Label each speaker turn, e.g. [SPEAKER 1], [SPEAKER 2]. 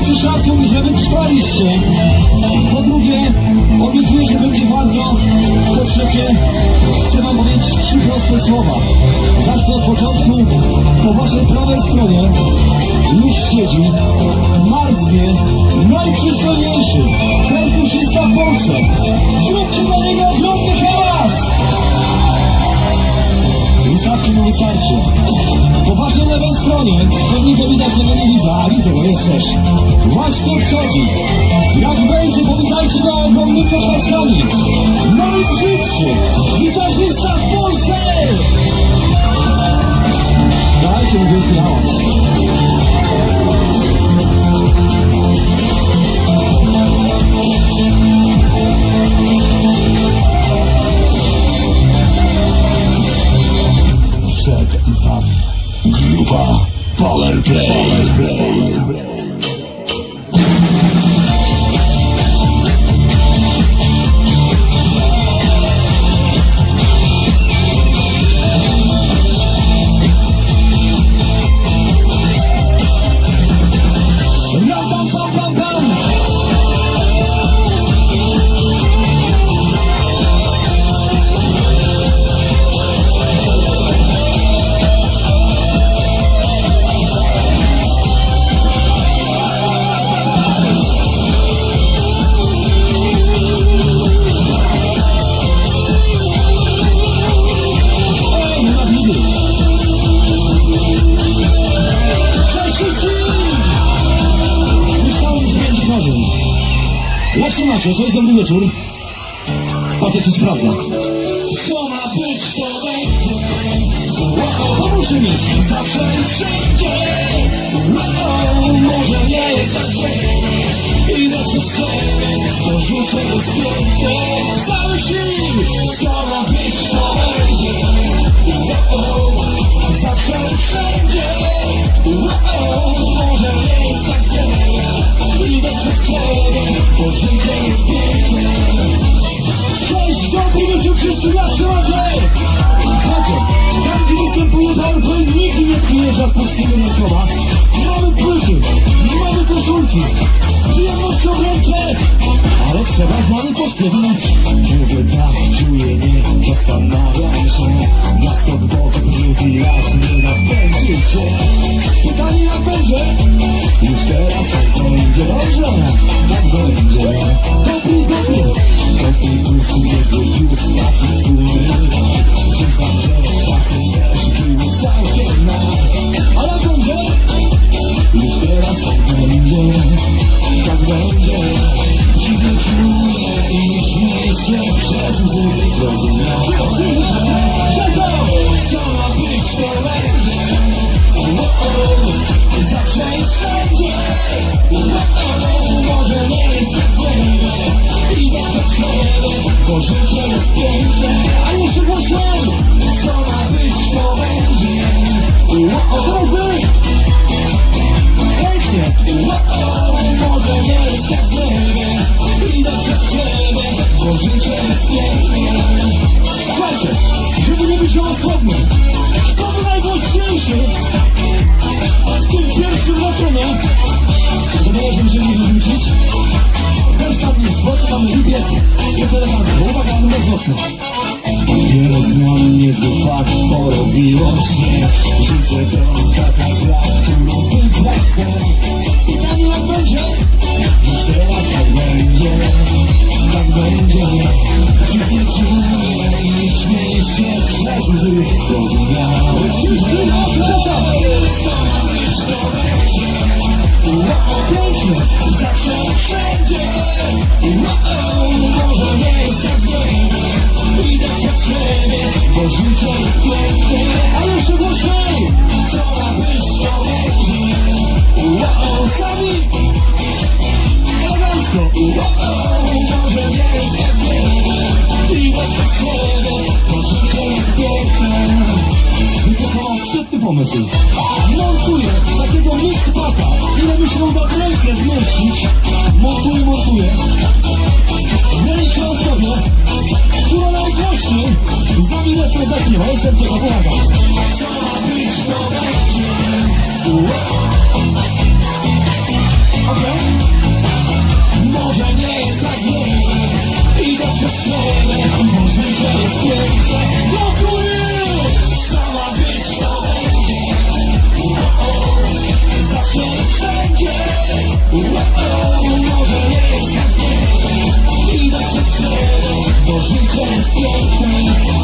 [SPEAKER 1] gorący szacun, że wytrwaliście. Po drugie, obiecuję, że będzie warto. Po trzecie, chcę wam powiedzieć trzy proste słowa. Zacznę od początku. Po waszej prawej stronie już siedzi, marznie, najprzystojniejszy perkusista w Polsce. Zróbcie dla niego ogromny hałas! Wystarczy, no wystarczy. Po waszej lewej stronie, pewnie to widać, że nie widzę, a widzę go, jest też. Właśnie wchodzi. Jak będzie, powitajcie go ogromnymi oklaskami. Najbrzydszy gitarzysta w Polsce! Dajcie mu wielki hałas. Grupa Powerplay. Powerplay. Się macie? Cześć, dobry wieczór. Patrzę, czy sprawdza. Co ma być, to będzie. Pomóżcie mi. Zawsze i wszędzie. Wow, może nie jest tak źle. Przed siebie, to życie jest piękne. Z całych sił. Co ma być, to będzie. Wow, zawsze i wszędzie. Bo życie jest piękne. Cześć, dobry wieczór jak się macie? Słuchajcie, tam gdzie występuje PowerPoint nigdy nie przyjeżdża z polskiego Mikoła. Mamy płyty, mamy koszulki, przyjemnością wręczę, ale trzeba z nami pośpiewać. Mówię tak, czuję nie, zastanawiam się, na skok boku drugi raz nie napędzicie. Pytanie się przez łzy. Rozumiesz? Siedzą! Co ma być, to. Wow, Zawsze i wszędzie. Gołosłownym, kto by najgłośniejszy w tym pierwszym leczeniu? Zobaczmy, że nie wyrzucić. Bo to tam lipiec. Jest elegancko. Uwaga, numer zwrotny. Wiele zmian nie fakt porobiło się Życie to taka zawsze wszędzie Wow, Może nie jest tak wiele Idę przed siebie, bo życie jest piękne A jeszcze głośniej Co być, to będzie Wow, sami Elegancko Wow, kilometr Montuję takiego mixpacka Ile myślą na rękę zmieścić? Montuję, montuję Naliczę osobie Która najgłośniej Z nami lepiej dechnie, jestem ciekaw, pomaga Chciała być to będzie you just pick me.